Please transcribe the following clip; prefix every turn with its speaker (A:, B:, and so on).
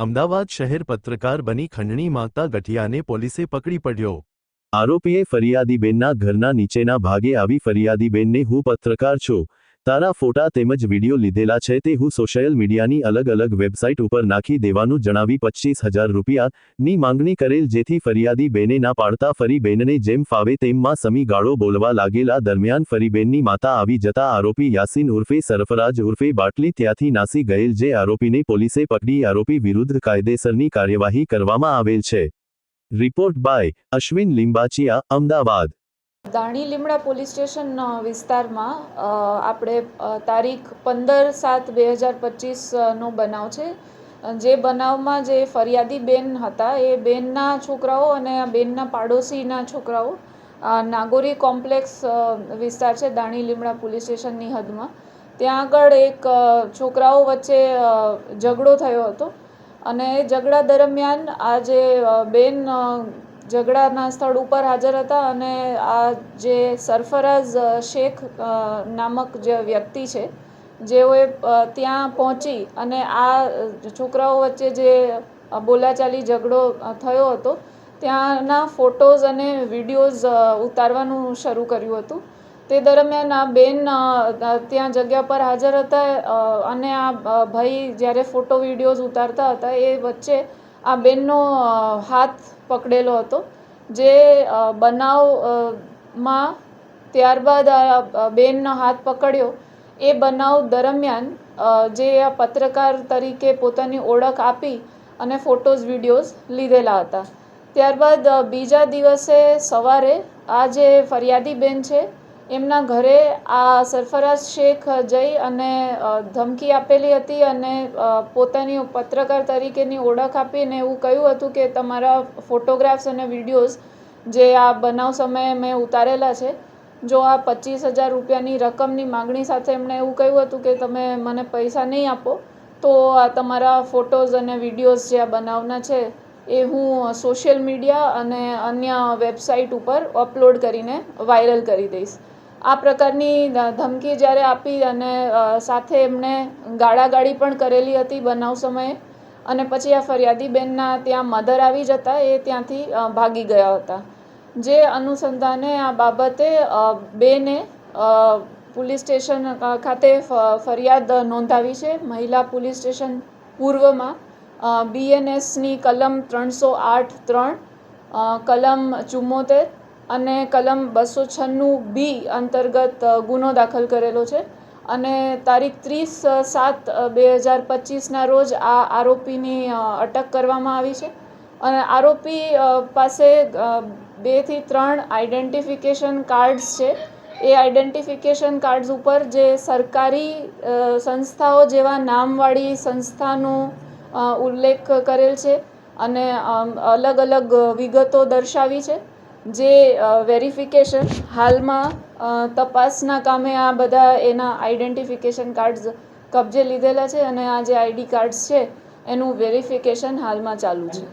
A: અમદાવાદ શહેર પત્રકાર બની ખંડણી માંગતા ગઠિયાને પોલીસે પકડી પડ્યો.
B: આરોપીએ ફરિયાદીબેનના ઘરના નીચેના ભાગે આવી ફરિયાદીબેનને હું પત્રકાર છું. તારા ફોટા તેમજ વીડિયો લીધેલા છે તે હું સોશિયલ મીડિયાની અલગ અલગ વેબસાઇટ ઉપર નાખી દેવાનું જણાવી પચીસ હજાર રૂપિયાની માંગણી કરેલ જેથી ફરિયાદી બેને ના પાડતા ફરી બેનને જેમ ફાવે તેમમાં સમીગાળો સમી ગાળો બોલવા લાગેલા દરમિયાન ફરીબેનની માતા આવી જતા આરોપી યાસીન ઉર્ફે સરફરાજ ઉર્ફે બાટલી ત્યાંથી નાસી ગયેલ જે આરોપીને પોલીસે પકડી આરોપી વિરુદ્ધ કાયદેસરની કાર્યવાહી કરવામાં આવેલ છે. Report by Ashwin Limbachiya, Ahmedabad.
C: Dani Limda police station વિસ્તારમાં આપણે તારીખ પંદર સાત બે હજાર પચીસનો બનાવ છે. જે બનાવમાં જે ફરિયાદી બેન હતા, એ બેનના છોકરાઓ અને આ બેનના પાડોશીના છોકરાઓ નાગોરી કોમ્પ્લેક્સ વિસ્તાર છે દાણી લીમડા પોલીસ સ્ટેશનની હદમાં. ત્યાં આગળ એક છોકરાઓ વચ્ચે ઝઘડો થયો હતો. અને ઝઘડા દરમિયાન આ જે બેન ઝઘડાના સ્થળ ઉપર હાજર હતા અને આ જે સરફરાઝ શેખ નામક જે વ્યક્તિ છે, જેઓએ ત્યાં પહોંચી અને આ છોકરાઓ વચ્ચે જે બોલાચાલી ઝઘડો થયો હતો, ત્યાંના ફોટોઝ અને વિડીયોઝ ઉતારવાનું શરૂ કર્યું હતું. તે દરમિયાન આ બેન ત્યાં જગ્યા પર હાજર હતા અને આ ભાઈ જ્યારે ફોટો વિડીયોઝ ઉતારતા હતા, એ વચ્ચે આ બેનનો હાથ પકડેલો હતો જે અ, બનાવ અ, માં ત્યારબાદ આ બેનનો હાથ પકડ્યો. એ બનાવ દરમિયાન જે આ પત્રકાર તરીકે પોતાની ઓળખ આપી અને ફોટોઝ વિડીયોઝ લીધેલા હતા. ત્યારબાદ બીજા દિવસે સવારે આ જે ફરિયાદી બેન છે એમના ઘરે આ સરફરાઝ શેખ જઈ અને ધમકી આપેલી હતી અને પોતાની પત્રકાર તરીકેની ઓળખ આપીને એવું કહ્યું હતું કે તમારા ફોટોગ્રાફ્સ અને વિડીયોઝ જે આ બનાવ સમયે મેં ઉતારેલા છે, જો આ પચીસ હજાર રૂપિયાની રકમની માગણી સાથે એમણે એવું કહ્યું હતું કે તમે મને પૈસા નહીં આપો, તો આ તમારા ફોટોઝ અને વિડીયોઝ જે આ બનાવના છે એ હું સોશિયલ મીડિયા અને અન્ય વેબસાઇટ ઉપર અપલોડ કરીને વાયરલ કરી દઈશ. આ પ્રકારની ધમકી જ્યારે આપી અને સાથે એમણે ગાળાગાળી પણ કરેલી હતી બનાવ સમયે અને પછી આ ફરિયાદી બેનના ત્યાં મધર આવી જતા એ ત્યાંથી ભાગી ગયા હતા. જે અનુસંધાને આ બાબતે બેને પોલીસ સ્ટેશન ખાતે ફરિયાદ નોંધાવી છે. મહિલા પોલીસ સ્ટેશન પૂર્વમાં બીએનએસની કલમ ત્રણસો આઠ ત્રણ કલમ ચુમ્મોતેર અને કલમ બસો છન્નું બી અંતર્ગત ગુનો દાખલ કરેલો છે. અને તારીખ ત્રીસ સાત બે હજાર પચીસના રોજ આ આરોપીની અટક કરવામાં આવી છે. અને આરોપી પાસે બેથી ત્રણ આઈડેન્ટિફિકેશન કાર્ડ્સ છે. એ આઈડેન્ટિફિકેશન કાર્ડ્સ ઉપર જે સરકારી સંસ્થાઓ જેવા નામવાળી સંસ્થાનો ઉલ્લેખ કરેલ છે અને અલગ અલગ વિગતો દર્શાવી છે. જે વેરિફિકેશન હાલમાં તપાસના કામે આ બધા એના આઈડેન્ટિફિકેશન કાર્ડ્સ કબજે લીધેલા છે અને આ જે આઈડી કાર્ડ્સ છે, એનું વેરિફિકેશન હાલમાં ચાલુ છે.